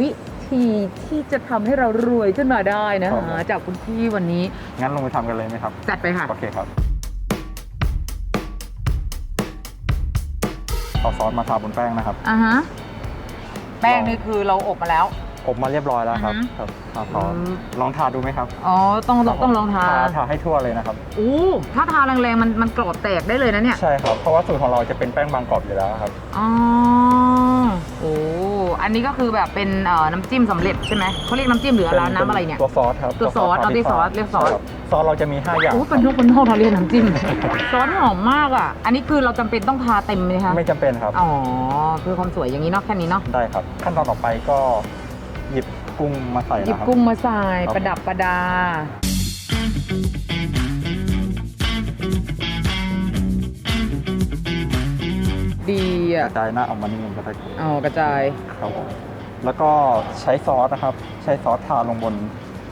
วิธีที่จะทำให้เรารวยขึ้นมาได้นะครัคะบจากคุณพี่วันนี้งั้นลงไปทำกันเลยไหมครับ จัดไปค่ะ โอเคครับ เอาซอสมาทาบนแป้งนะครับ อ่าฮะ แป้งนี่คือเราอบมาแล้ว อบมาเรียบร้อยแล้วครับ อือฮึ ครับทาซอสอืมลองทาดูไหมครับอ๋อ ต้องต้องต้องลองทาทาให้ทั่วเลยนะครับ อู้ถ้าทาแรงๆมันมันกรอบแตกได้เลยนะเนี่ย ใช่ครับ เพราะว่าสูตรของเราจะเป็นแป้งบางกรอบอยู่แล้วครับ อ๋อ โอ้ อันนี้ก็คือแบบเป็นเอ่อน้ำจิ้มสำเร็จใช่ไหมเขาเรียกน้ำจิ้มหรืออะไรน้ำอะไรเนี่ย ตัวซอสครับตัวซอสเอาที่ซอสเรียกซอสใช่คบซอสเราจะมี 5 อย่าง โอ้เป็นนกเป็นนอกทะเลน้ำจิ้ม ซอสหอมมากอะ อันนี้คือเราจำเป็นต้องทาเต็มไหมคะไม่จำเป็นครับ อ๋อคือความสวยอย่างนี้เนาะแค่นี้เนาะได้ครับ ขั้นตอนต่อไปก็หยิบกุ้งมาใส่หยิบนะครับ กุ้งมาใส่ครับ ประดับประดา ดีกอะระจายหน้าออกมานิดนึงก็ได้อ๋อกระจาย ครับผมแล้วก็ใช้ซอสนะครับ ใช้ซอสทาลงบน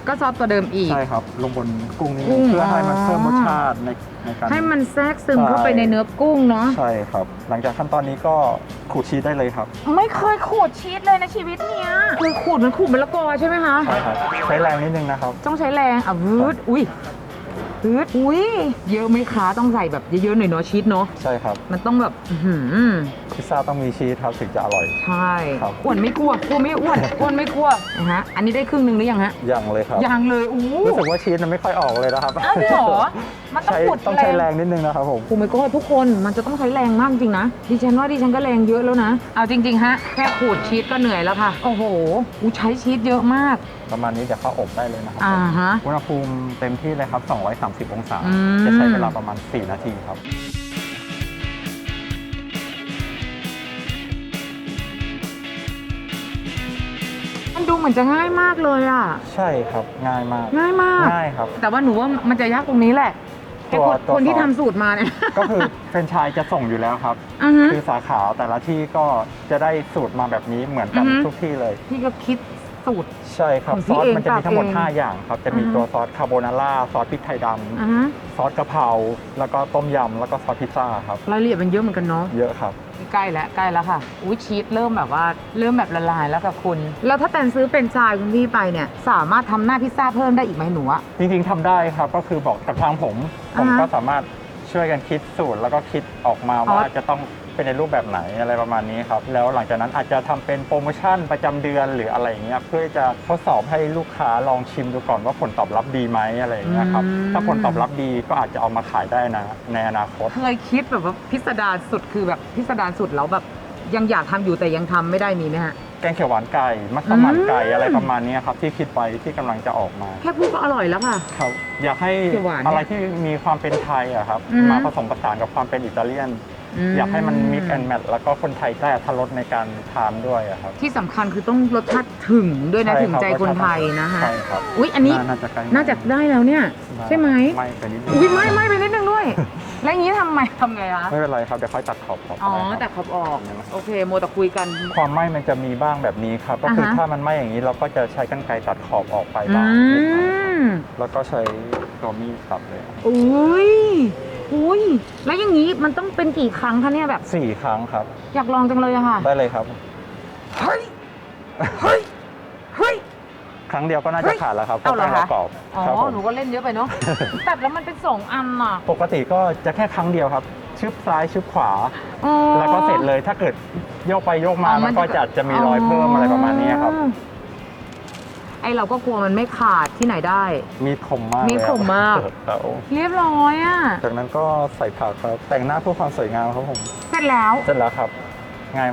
ก็ซอสตัวเดิมอีก ใช่ครับ ลงบนกุ้งนิดกุ้นึงงเพื่อให้มันอ๋อ เพิ่มรสชาติในในการ ให้มันแทรกซึมใช่ เข้าไปในเนื้อกุ้งเนาะใช่ครับ หลังจากขั้นตอนนี้ก็ขูดชีสได้เลยครับไม่เคยขูดชีสเลยในชีวิตเนี้ยคือขูดเหมันขูดมะละกอใช่ไหมคะ ใช่ครับใช้แรงนิดนึงนะครับ ต้องใช้แรงอะวืดอุ้ย วืดอุ้ยเยอะไหมคะต้องใส่แบบเยอะๆหน่อยเนาะชีสเนาะใช่ครับมันต้องแบบอื้อหือพิซซ่าต้องมีชีสครับถึงจะอร่อย ใช่ครับ อ้วนไม่กลัวกลัวไม่อ้วนอ้วนไม่กลัวนะฮะอันนี้ได้ครึ่งหนึ่งหรือยังฮะยังเลยครับ ยังเลยอู้รู้สึกว่าชีสมันไม่ค่อยออกเลยนะครับอ้าวจริงเหรอมันต้องใช้ขูดต้องใช้แรงนิดนึงนะครับผม โอ้ไม่ก็ทุกคนมันจะต้องใช้แรงมากจริงนะดิฉันว่าดิฉันก็แรงเยอะแล้วนะ เอาจริง ๆ ฮะ แค่ขูดชีสก็เหนื่อยแล้วค่ะ โอ้โหอูใช้ชีสเยอะมากประมาณนี้เดี๋ยวเข้าอบได้เลยนะครับอ่าฮะ อุณหภูมิเต็มที่เลยครับ 230 องศา อืม จะใช้เวลาประมาณ 4 นาทีครับ มันดูเหมือนจะง่ายมากเลยอะ ใช่ครับง่ายมากง่ายมาก ง่ายครับ แต่ว่าหนูว่ามันจะยากตรงนี้แหละไอ้ตัวคนตัว คนที่ซอสทำสูตรมาเนี่ย ก็คือแฟรนไชส์จะส่งอยู่แล้วครับ อือฮึ คือสาขาแต่ละที่ก็จะได้สูตรมาแบบนี้เหมือนกันอือฮึ ทุกที่เลย พี่ก็คิด สูตร ใช่ครับ ของซพี่อสเองมันจะมีทั้งหมด ปรับเอง5 อย่างครับ จะมีอือฮึตัวซอสคาโบนาร่าซอสพริกไทยดอ่าฮะำซอสกะเพราแล้วก็ต้มยำแล้วก็ซอสพิซซ่าครับ รายละเอียดมันเยอะเหมือนกันเนาะ เยอะครับ ใกล้แล้วใกล้แล้วค่ะ อุ้ยชีสเริ่มแบบว่าเริ่มแบบละลายแล้วกับคุณ แล้วถ้าแตนซื้อเป็นชายคุณพี่ไปเนี่ย สามารถทำหน้าพิซซ่าเพิ่มได้อีกไหมหนูอะ จริงๆทำได้ครับ ก็คือบอกกับทางผม ผมอ่าฮะก็สามารถช่วยกันคิดสูตรแล้วก็คิดออกมาอ๋อว่าจะต้อง เป็นในรูปแบบไหนอะไรประมาณนี้ครับ แล้วหลังจากนั้นอาจจะทำเป็นโปรโมชั่นประจำเดือนหรืออะไรอย่างเงี้ยเพื่อจะทดสอบให้ลูกค้าลองชิมดูก่อนว่าผลตอบรับดีไหมอะไรอย่างเงี้ยครับถ้าผลตอบรับดีก็อาจจะเอามาขายได้นะในอนาคต เคยคิดแบบว่าพิสดารสุดคือแบบพิสดารสุดแล้วแบบยังอยากทำอยู่แต่ยังทำไม่ได้มีไหมฮะแกงเขียวหวานไก่มัสมั่นไก่อืมอะไรประมาณนี้ครับที่คิดไว้ที่กำลังจะออกมา แค่พูดก็อร่อยแล้วค่ะครับอยากให้เขียวหวานเนี่ยอะไรที่มีความเป็นไทยอะครับอือฮึมาผสมผสานกับความเป็นอิตาเลียน อยากให้มันมิกแอนแมทแล้วก็คนไทยได้อรรถรสในการทานด้วยอะครับ ที่สำคัญคือต้องรสชาติถึงด้วยนะช่ถึงรับใจคนไทยนะฮะใช่ครับอุ๊ยอันนี้น่าจะใกล้น่าจะได้แล้วเนี่ย ใช่ไหมไม่ไปนิดนึงอุ้ยไม่ไม่ไปนิดนึงด้วย แล้วอย่างนี้ทำไมทำไงคะไม่เป็นไรครับเดี๋ยวค่อยตัดขอบขอบอ๋อก็ได้ครับแต่ขอบออกเนี่ยนะโอเคโมแต่คุยกัน ความไหม้มันจะมีบ้างแบบนี้ครับ ก็คืออ่าฮะ ถ้ามันไหม้อย่างนี้เราก็จะใช้กรรไกรตัดขอบออกไปอืบ้างนิดหน่อยมแล้วก็ใช้ตัวมีดตัดเลย อุ้ย อุ้ยแล้วอย่างนี้มันต้องเป็นกี่ครั้งคะเนี่ยแบบ สี่ครั้งครับ อยากลองจังเลยอะค่ะ ได้เลยครับ เฮ้ย เฮ้ย เฮ้ย ครั้งเดียวก็น่าเฮ้จะยขาดแล้วครับเอาเหรอแป้งคะกรอบอ๋อครับผมหนูก็เล่นเยอะไปเนาะแต่แล้วมันเป็นสองอันอะปกติก็จะแค่ครั้งเดียวครับ ชึบซ้ายชึบขวา อ๋อ แล้วก็เสร็จเลยถ้าเกิดโยกไปโยกมา อ๋อมัมันนก็จะจะมีรอยเพิ่มอะไรประมาณนี้ครับ อ๋อ ไอเราก็กลัวมันไม่ขาดที่ไหนได้ มีดคมมากมีดคมมากเลยครับเรียบร้อยอะจากนั้นก็ใส่ผักครับ แต่งหน้าเพื่อความสวยงามครับผม เสร็จแล้ว เสร็จแล้วครับ ง่ายมาก